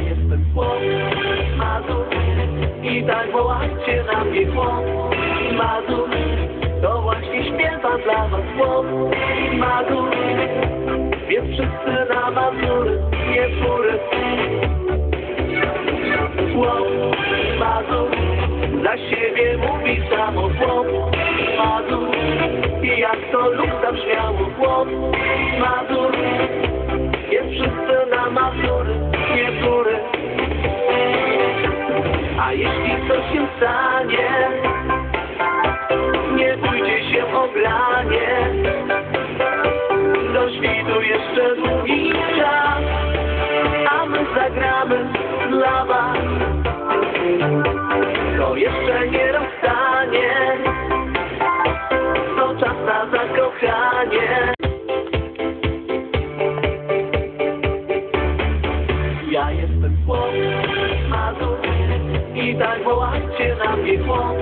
jestem chłop Mazur i tak wołajcie na mnie chłop Mazur to właśnie śpiewa dla was chłop Mazur więc wszyscy na Mazury wieczory Chłop Mazur dla siebie mówi samo chłop Mazur i jak to lub zabrzmiało chłop Mazur jest wszyscy na Mazur jeśli coś się stanie, nie bójcie się o granie. Do świtu jeszcze długi czas, a my zagramy dla was. To jeszcze nie rozstanie, to czas na zakochanie. Ja jestem chłop, Mazur I tak wołajcie na mnie chłop